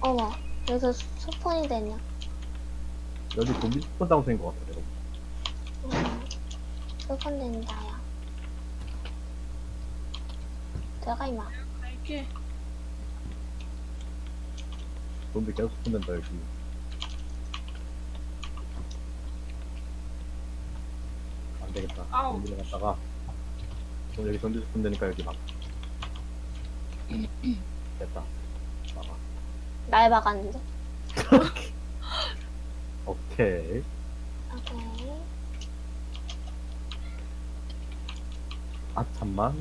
어머, 여기서 스- 스폰이 됐냐? 여기 좀비 스폰 장소인 것 같아, 내가. 음, 스폰 된다, 야. 들어가, 임마. 갈게. 좀비 계속 스폰 된다, 여기. 안 되겠다. 아우. 좀비를 갔다가. 어, 여기 좀비 스폰 되니까 여기 막. 됐다. 막아. 날 박았는데? 오케이. 오케이. 아, 잠만.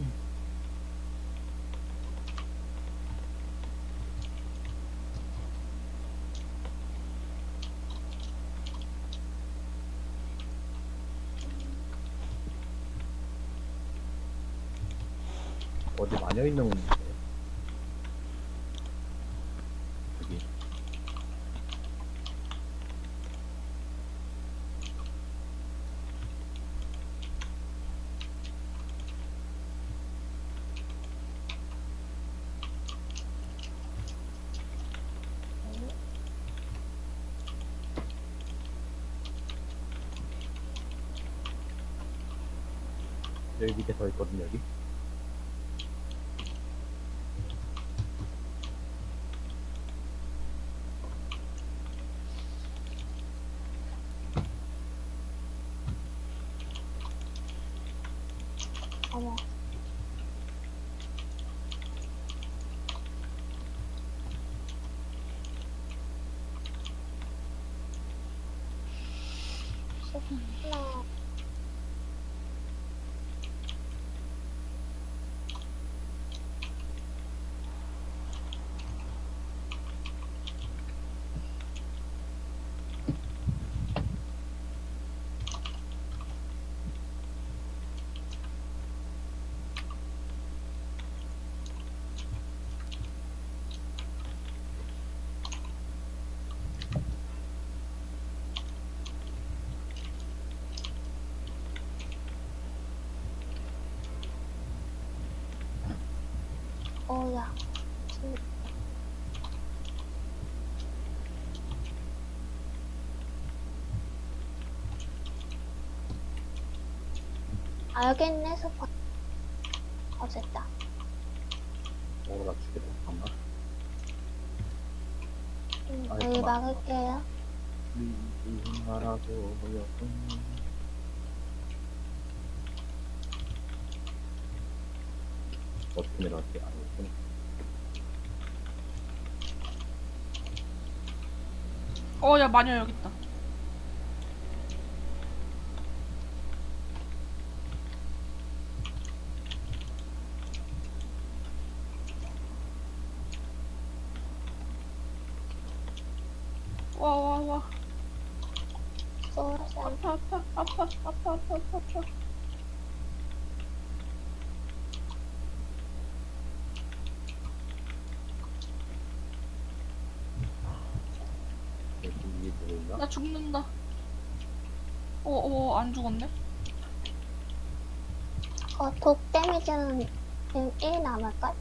어디 마녀 있는 Oh, no. 어, 야. 진- 아, 여기 있네, 스폰. 없앴다. 어, 나 죽겠다. 잠깐만. 음, 여기. 막을게요. 미안하고 뭐였군. 어떻게 내려갈게? 아, 이렇게. 어, 야, 마녀 여기 있다. 와, 와, 와. 소울사. 아파, 아파, 아파, 아파, 아파, 아파, 아파. 여기 위에 누구 있나? 나 죽는다. 어, 어, 안 죽었네? 어, 독 데미지는 지금 1 남을걸?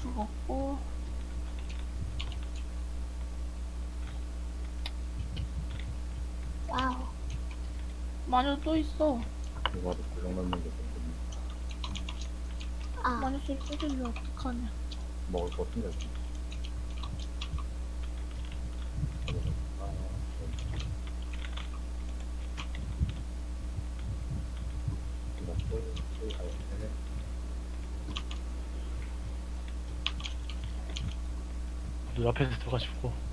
죽었고. 와우. 마녀 또 있어. 누가도 고장 넣는 게좀 아, 마녀 소리 쏟으려 어떡하냐. 먹을 것 같은데. 아, 이거 또, 또 가야 되네. 들어가시고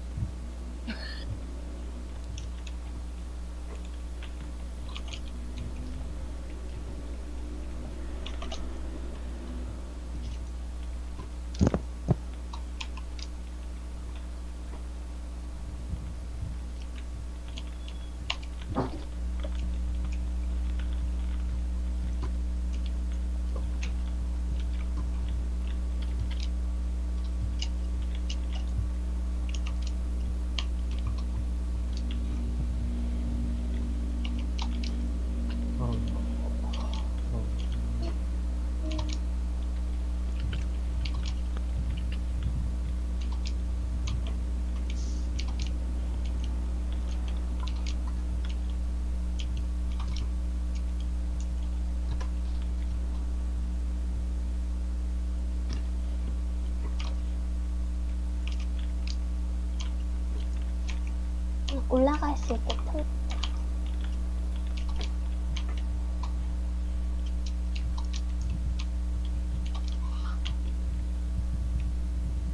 올라갈 수 있게끔.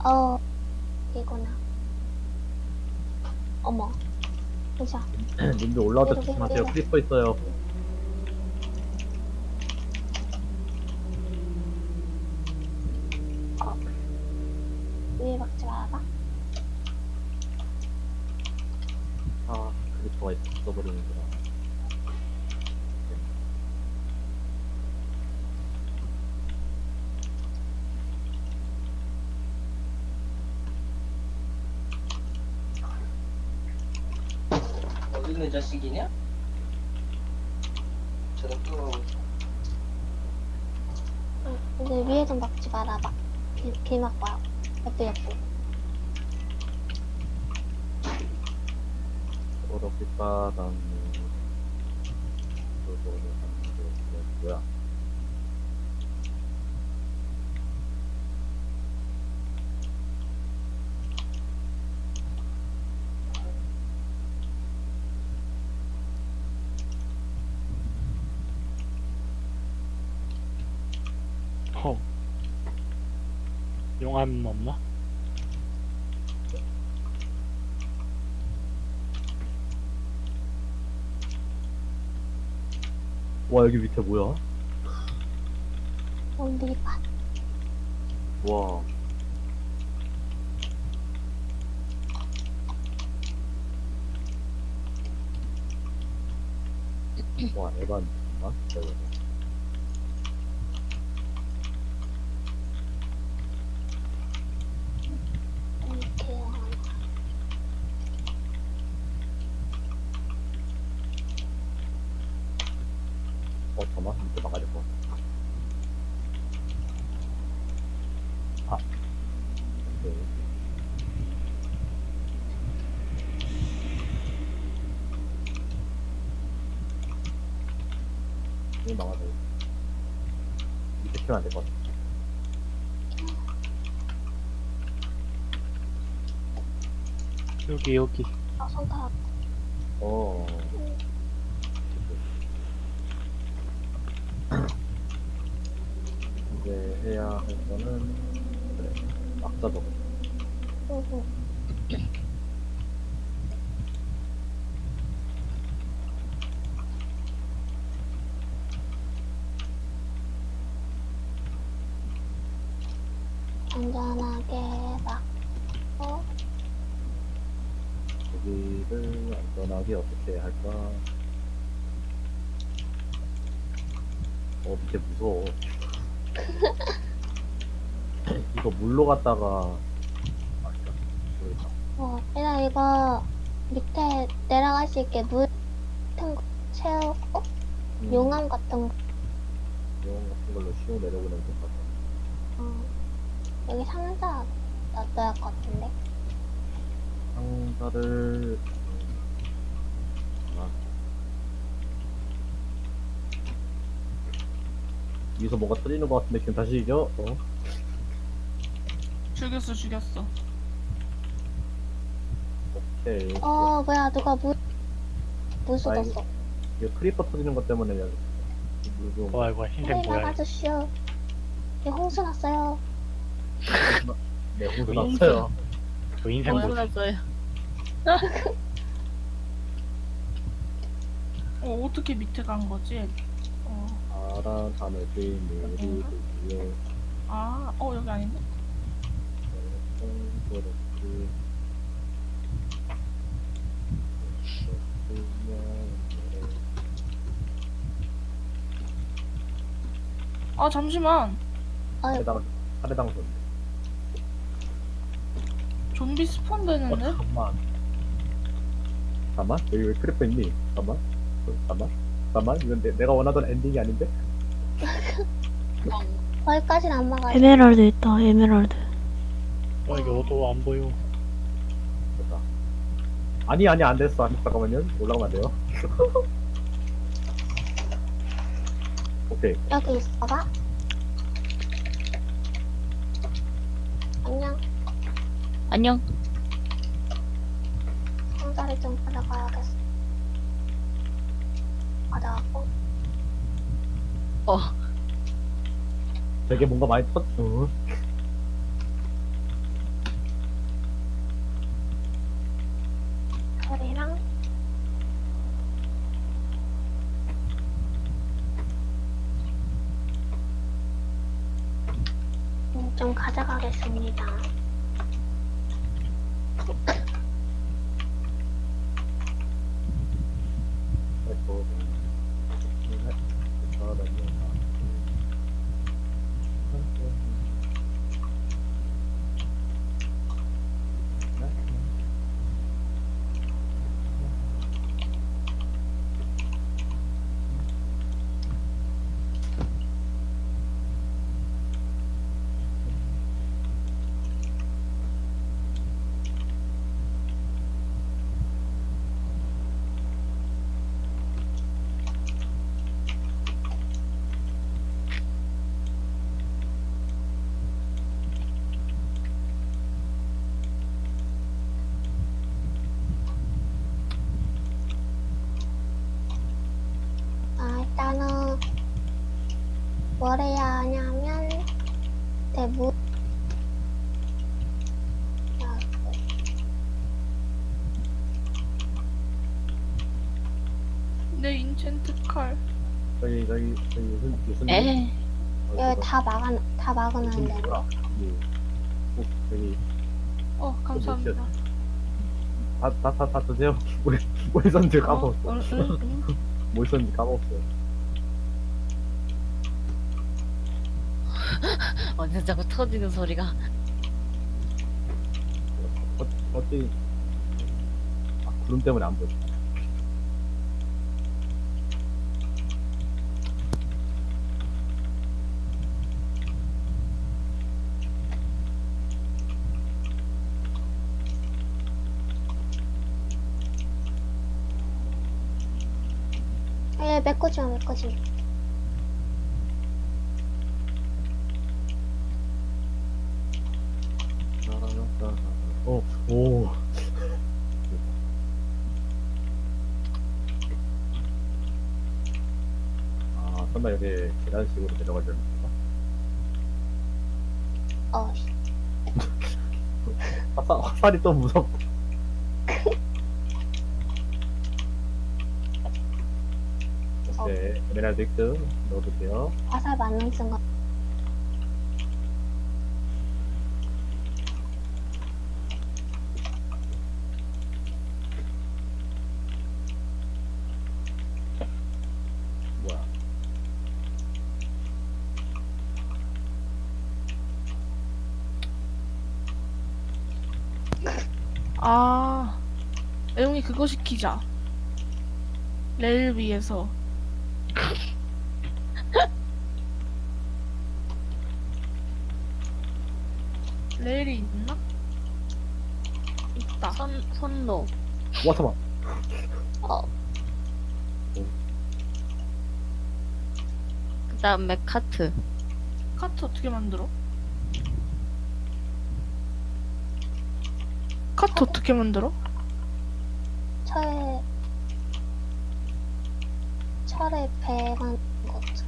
어, 이구나. 어머. 보자. 님들 올라올 때 조심하세요. 크리퍼 있어요. 위에 박지 말아봐. 아, 크리퍼가 있어버리는구나. 어디 있는 자식이냐? 저런 또 응, 근데 위에 좀 박지 말아봐. 길, 길 막고요. 옆에. 어렵게 빠다니. 뭐야? 허. 용암 없나? 와, 여기 밑에 뭐야? 원비판. 와. 와, 에반, 잠깐만. 기다려봐. 이렇게 하나. 어, 잠깐만. 밑에 것 같아. 아. 오케이. 이 막아야 돼. 밑에 키면 안될것 같아. 여기 여기. 아, 손가락. 어. 이제 해야 할 거는 그래 막자도 응, 응. 안전하게 막, 어, 여기를 안전하게 어떻게 할까? 어 밑에 무서워. 이거 물로 갔다가 아니다. 모르겠다. 어, 얘나 이거 밑에 내려갈 수 있게 물 같은 거 채우고, 음, 용암 같은 거, 용 같은 걸로 것 같아. 어, 여기 상자 놔둬야 할 것 같은데. 상자를 아. 여기서 뭐가 터지는 것 같은데 지금 다시 이겨? 어? 죽였어 죽였어. 오케이 어, 뭐야, 누가 물, 물 아이고. 쏟았어. 이거 크리퍼 터지는 것 때문에 여기 물좀 와 이거 흰색 빨리 뭐야? 나가주시오. 이 홍수 났어요. 네, 왜 났어요 저 흰색 뭐야? 뭐지? 났어요. 어 어떻게 밑에 간 거지? 어, 바람 하늘 비밀이 드디어 아, 어 여기 아닌데? 아 잠시만. 아유, 해당 살해당 손. 좀비 스폰 어 되는데? 잠만. 잠만 여기 왜 크리퍼 있니? 잠만. 어, 잠만. 잠만 이건 내, 내가 원하던 엔딩이 아닌데? 거기까지는 안 막아요. 에메랄드 있다. 에메랄드. 와 이게 어두워 안 보여. 됐다. 아니 아니 안 됐어. 아니, 잠깐만요. 올라가면 안 돼요. 오케이. 여기 있어봐. 안녕. 상자를 좀 가져가야겠어. 가져가고. 어, 되게 뭔가 많이 터, 어? 소리랑 음, 좀 가져가겠습니다. 아이고, 네, 저러면, 아, 일단은 뭘 해야 하냐면 아, 내 인챈트 칼. 저기, 저기, 저기, 무슨, 무슨. 에, 여기 다 막아 다 막아놨는데? 뭐, 뭐, 저기, 어, 감사합니다. 다, 다, 다, 다 드세요. 우리, 뭐 있었는지 어, 까먹었어. 응, 응, 응. 뭐 있었는지 까먹었어요. 어디서 자꾸 터지는 소리가. 어, 어찌, 아, 구름 때문에 안 보여. 예마 메꾸지 마 어, 오. 아, 설마 여기 계단식으로 내려갈 줄? 어, 씨. 화살, 화살이 또 무섭고. 오케이, 에메랄드 획득 넣어둘게요. 화살 맞는 순간 그거 시키자. 레일 위에서. 레일이 있나? 있다. 손, 손로. 와, 잠깐만. 어그 다음에 카트. 카트 어떻게 만들어? 카트 어떻게 만들어? 철 철에 배만 거죠.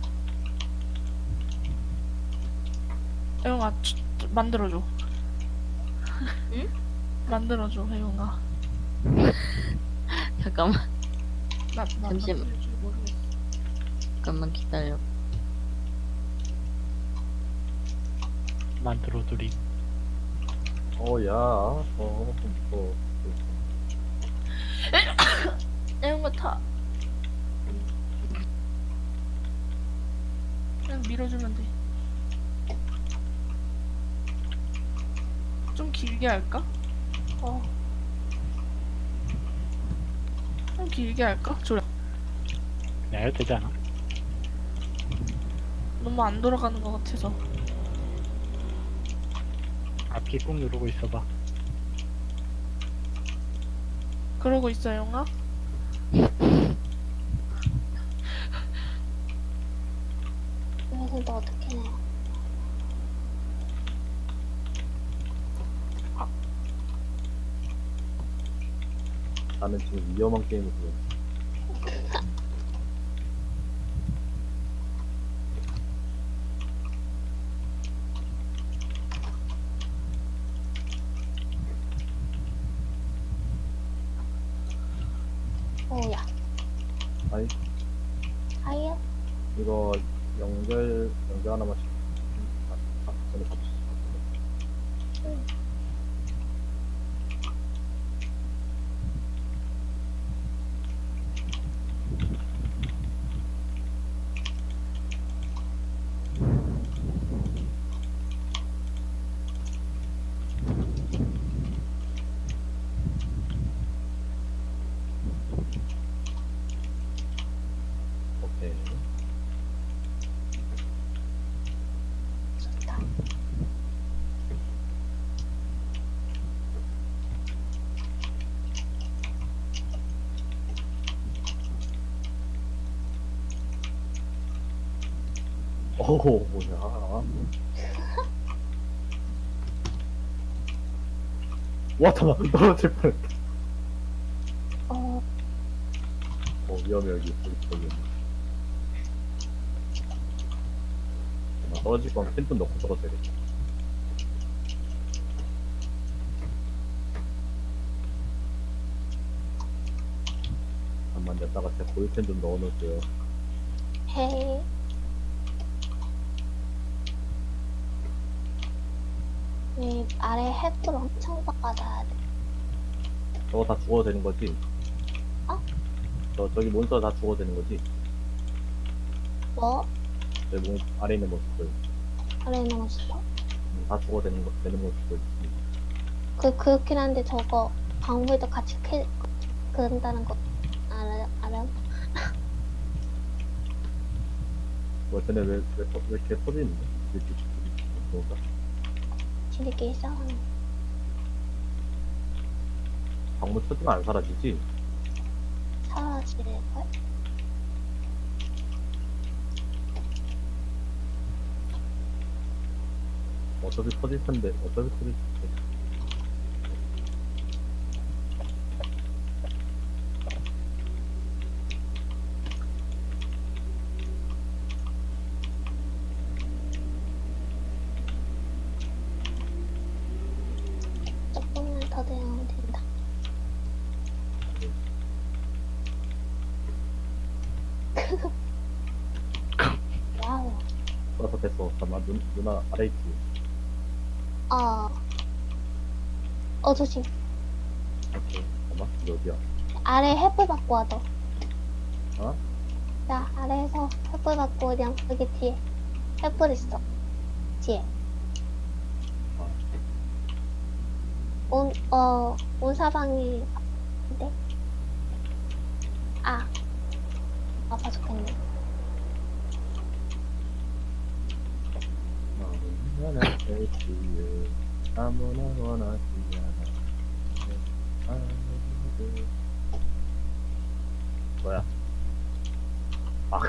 애용아, 치- 만들어줘. 응? 만들어줘, 애용아. 잠깐만, 나, 나 잠시만. 만들어줄 줄 모르겠어. 잠깐만 기다려. 만들어드리. 어, 야. 어, 어. 타. 그냥 밀어주면 돼. 좀 길게 할까? 어 좀 길게 할까? 조려. 그냥 해도 되지 않아? 너무 안 돌아가는 것 같아서. 앞키 꾹 누르고 있어봐. 그러고 있어, 애용아. 그래서 너 어떻게 내? 나는 지금 위험한 게임을 보고 있어. 오야. 아이, 아예 이거 연결, 연결 하나만 시 아, 아, 전에 같이. 오케이. 좋다. 오호, 뭐야. 와, 잠깐, 떨어질 뻔했다. 어, 어, 위험해, 여기. 여기, 여기. 나 떨어질 거면 팬좀 넣고 떨어져야겠다. 잠깐만, 여기다가 제 고일팬 좀 넣어놓을게요. 헤이. 이 아래 햇불 엄청 바꿔놔야 돼. 저거 다 죽어도 되는 거지? 어? 저, 저기 몬스터 다 죽어도 되는 거지? 뭐? 저기 몬, 아래 있는 몬스터. 아래 있는 거 싶어? 음, 다 죽어도 되는 거, 되는 몬스터 있지. 그, 그렇긴 한데 저거 광물도 같이 캐, 그런다는 거 알아, 알아? 뭐, 쟤네 왜, 왜, 터- 왜 이렇게 터지는데? 이렇게, 이렇게, 뭔가? 지들끼리 싸우는 방문 터지면 안 사라지지? 사라질걸? 어차피 터질 텐데, 어차피 터질 텐데. 조금만 더 되면 된다. 와우. 써서 됐어. 잠깐만, 눈, 누나 아래 있지? 어. 어, 조심. 오케이. 잠깐만, 이게 어디야? 아래 햇불 받고 와도. 어? 자, 아래에서 햇불 받고 그냥 여기 뒤에. 햇불 있어. 뒤에. 아. 온, 어, 온 사방이, 근데? 아. 아파 죽겠네. 나는 하나 뺄 지에 아무나 원하지 않아. 아무도. 뭐야? 아,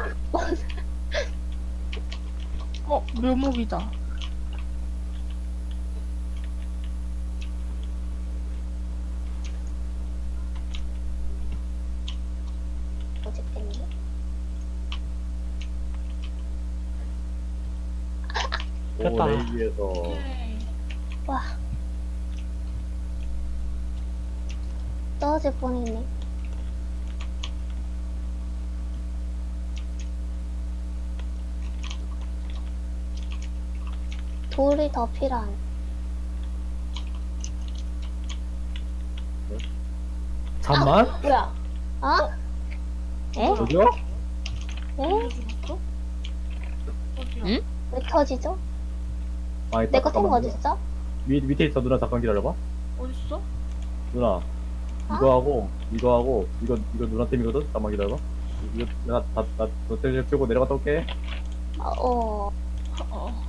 어, 묘목이다. 뭐지, 때문에? 됐다. 오레이에서 오케이. 와. 떨어질 뻔했네. 돌이 더 필요한. 잠만? 뭐야? 어? 에? 저기요? 에? 응? 왜 터지죠? 아, 있다. 내거 탱거 잠깐만요. 어딨어? 밑, 밑에 있어. 누나 잠깐 기다려봐. 어딨어? 누나. 이거 하고, 이거 하고, 이거, 이거 누나 템이거든? 잠깐만 기다려봐. 이거, 내가 다, 다, 도텔 피우고 내려갔다 올게. 어, 어. 어.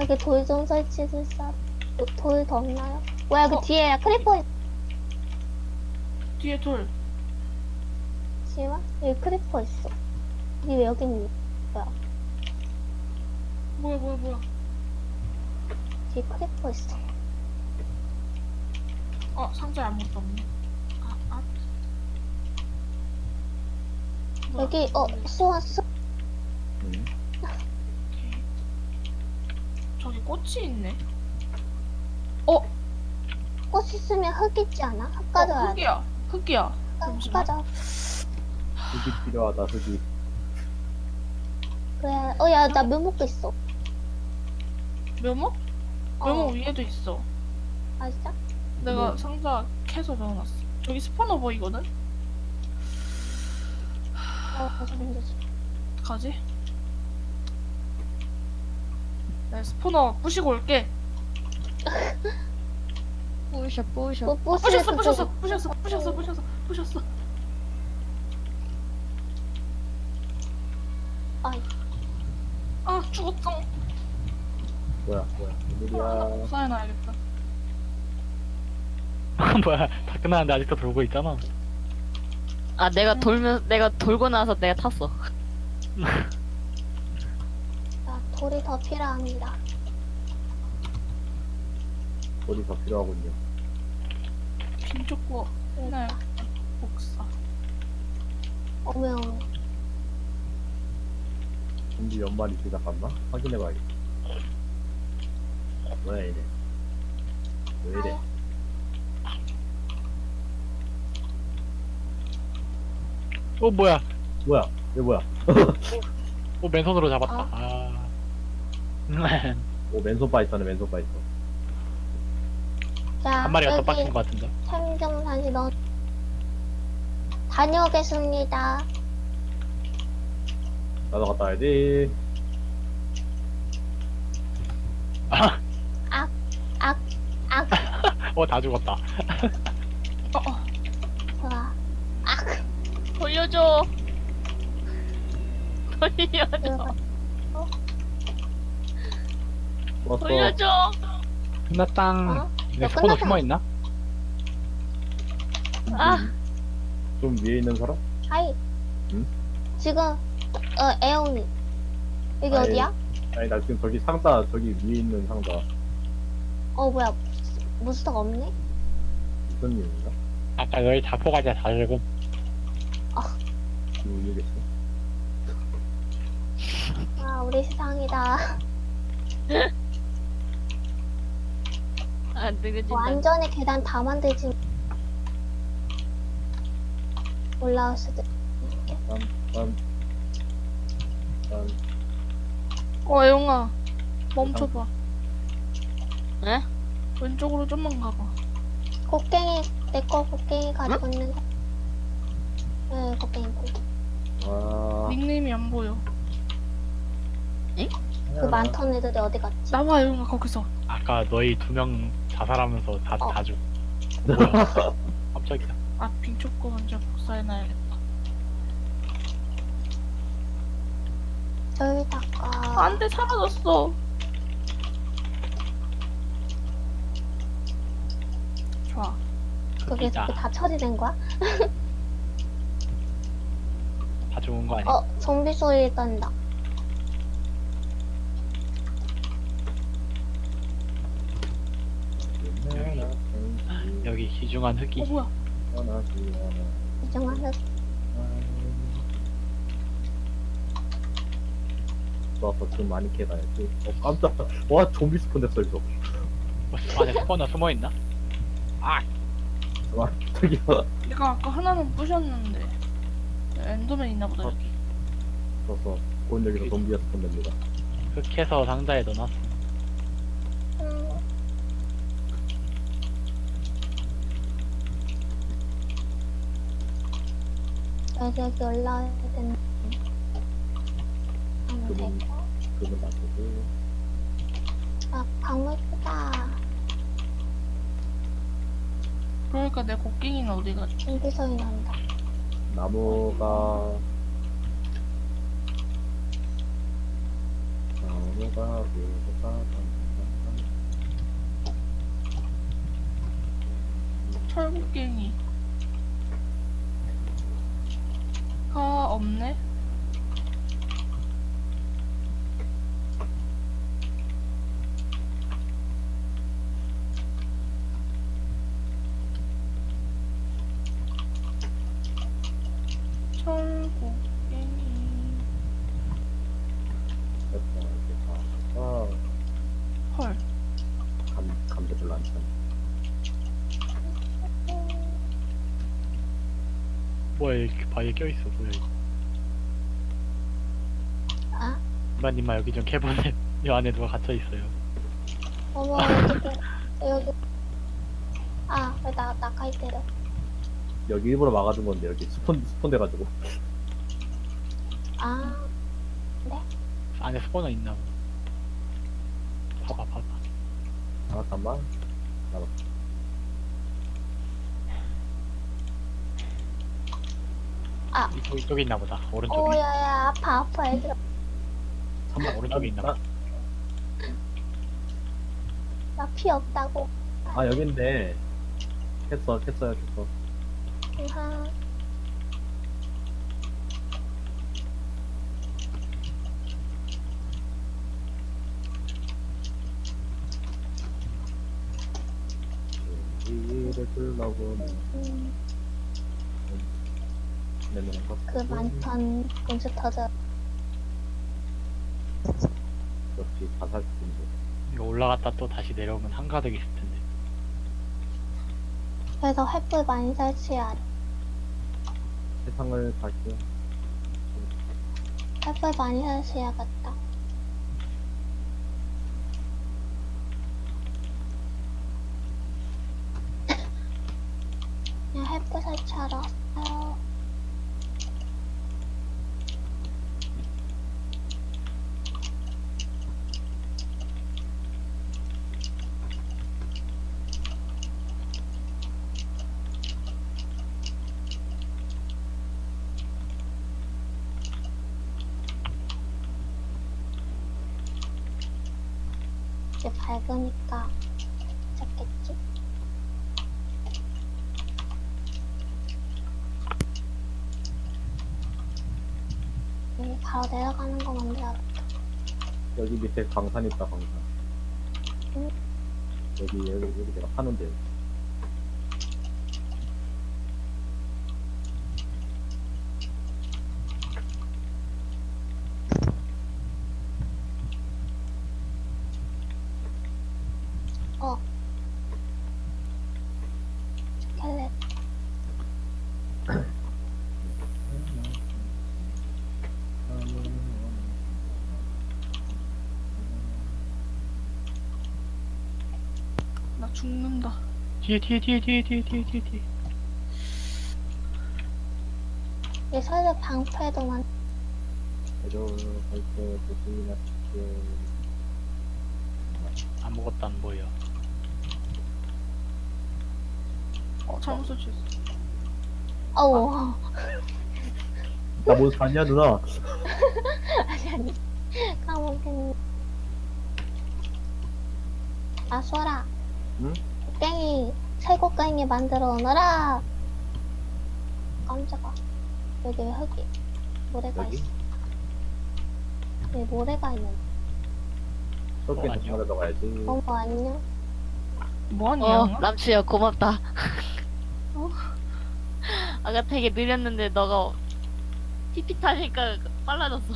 여기 돌 좀 설치해줄 사람. 돌더 없나요? 뭐야, 그 어. 뒤에 크리퍼 뒤에 돌. 있지만? 여기 크리퍼 있어. 이게 왜 여기 있니? 뭐야, 뭐야, 뭐야. 뒤에 크리퍼 있어. 어 상자에 아무것도 없네. 아 아. 뭐야? 여기 어 수원 수 음. 오케이. 저기 꽃이 있네. 꽃 있으면 흙 있지 않아? 흙 어, 가져야 돼. 흙이야. 흙이야. 흙 잠시만. 가져. 흙이 필요하다 흙이 그래. 어야 나 묘목도 있어. 묘목? 어. 묘목 위에도 있어. 아 진짜? 내가 뭐? 상자 캐서 넣어놨어. 저기 스포너 보이거든? 어 가져면 되지. 가지? 내가 스포너 부시고 올게. 뿌셔 뿌셔. 뭐 어, 부셨어, 부셨어, 부셨어, 부셨어, 부셨어, 부셨어. 아이. 아, 죽었어. 뭐야 뭐야 아, 웬일이야 복사해놔야겠다. 뭐야 다 끝났는데 아직도 돌고 있잖아 아 내가 돌면 내가 돌고 나서 내가 탔어. 야 돌이 더 필요합니다. 어디 더 필요하군요 빈쪽고 해놔요. 복사. 어메 어메. 좀비 연말이 시작했나? 확인해봐야겠다 뭐야 얘네. 왜 이래? 어 뭐야? 뭐야? 얘 뭐야? 어 맨손으로 잡았다. 어? 아. 오 맨손 파이터네 맨손 파이터. 자한 마리가 더 빡친 것 같은데? 생정산이 넣. 다녀오겠습니다. 나도 갔다 와야지. 아, 악 어 다 죽었다 어, 어. 좋아. 악 돌려줘. 돌려줘. 들어가. 좋았어 돌려줘. 끝났당 어? 근데 너 스포너 끝났다. 숨어 있나? 아. 좀 위에 있는 사람? 하이. 응? 지금 어 애옹이. 여기 아이. 어디야? 아니 나 지금 저기 상자 저기 위에 있는 상자 어 뭐야 무스터가 없네? 무슨 일인가? 아까 너희 자포가지가 다 죽음 지금 위에 계시네 아 우리 세상이다. 아 느려진다. 완전히 계단 다 만들지. 올라올 수도. 빰, 빰, 빰. 어, 애용아. 멈춰봐. 에? 왼쪽으로 좀만 가봐. 곡괭이 내거 곡괭이 가지고 있는. 사- 네 곡괭이. 와, 닉네임이 안 보여. 그 많던 애들이 어디 갔지? 나와, 애용아, 거기서. 아까 너희 두 명 자살하면서 다, 어. 다 죽. 뭐야? 갑자기야. 아, 빈쪽고 먼저 복사해놔야겠다. 저기다가 안 돼, 사라졌어. 좋아. 그게 다 처리된 거야? 다 죽은 거 아니야? 어 좀비 소리 떤다. 여기 귀중한 흙이 어, 뭐야. 이정한 흑. 좋았어, 지금 많이 캐다야지. 어, 깜짝. 와, 좀비 스폰 됐어, 이거. 어, 안에 스포너 숨어있나? 와, 저기요. 내가 아까 하나는 부셨는데. 엔더맨 있나 보다, 여기. 좋았어. 곧 여기서 좀비가 스폰 됩니다. 흙해서 상자에 넣어놨어 음. 여기 여기 올라와야 되는. 하면 그분. 그분 놔두고. 아 방울 크다. 그러니까 내 곡괭이는 어디 가지? 좀비 소리 난다. 나무가. 나무가, 나무가, 철곡갱이. 가 없네? 이렇게 바위에 껴있어 뭐야 이거 아? 이만 님마 여기 좀 캐보네. 이 안에 누가 갇혀있어요. 어머 어떡해. 여기. 아왜 나 나까지 때려 여기 일부러 막아둔 건데 여기 스폰 스폰 돼가지고. 아 안에 스포너 있나 봐. 봐봐 봐봐. 아 잠깐만 이쪽, 이쪽에 있나 보다. 오른쪽에. 오야야 아파 아파 얘들아. 잠깐 오른쪽에 있나 보다 나 피 없다고. 아 여긴데. 캤어 캤어요 캤어. 으하. 이를 끌라고 음, 내는 것그 많던 몬스터들 역시 자살인데. 이거 올라갔다 또 다시 내려오면 한가득 있을 텐데. 그래서 횃불 많이 설치해야 돼. 세상을 다시 횃불 많이 설치해야겠다. 그냥 횃불 설치하러 왔어요 밝으니까 잡겠지? 여기 바로 내려가는 거 만들어 여기 밑에 강산 있다 강산 응. 여기 여기 여기 내가 파는데 어. 스켈렛 나 죽는다. 뒤에 뒤에 뒤에 뒤에 뒤에 뒤에 뒤에 뒤에. 이 설레 방패도 만 그래도 할때 보시나 아무것도 안 보여 어 잘못 설치했어. 어우 나뭐 샀냐 누나 아니 아니 까먹겠네 아 쏘라 응? 깽이 최고 깽이 만들어 오너라 깜짝아 여기 왜 흙이 모래가 여기? 있어 여기 모래가 있는 썩게 어, 아니요. 정말 들어가야지 어머 안녕 뭐하니? 어 양아? 람치야 고맙다 어? 아까 되게 느렸는데 너가 TP 타니까 빨라졌어.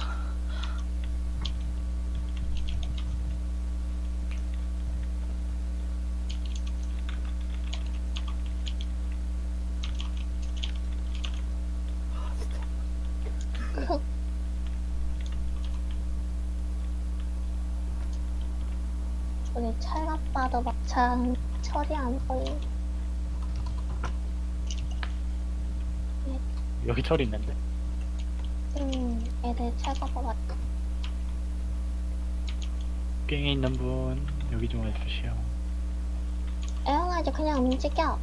저기 철갑 봐도 막참 철이 안 보여 여기 철이 있는데. 음 애들 봐봐 깽에 있는 분 여기 좀 해주시오. 애용하지 그냥 움직여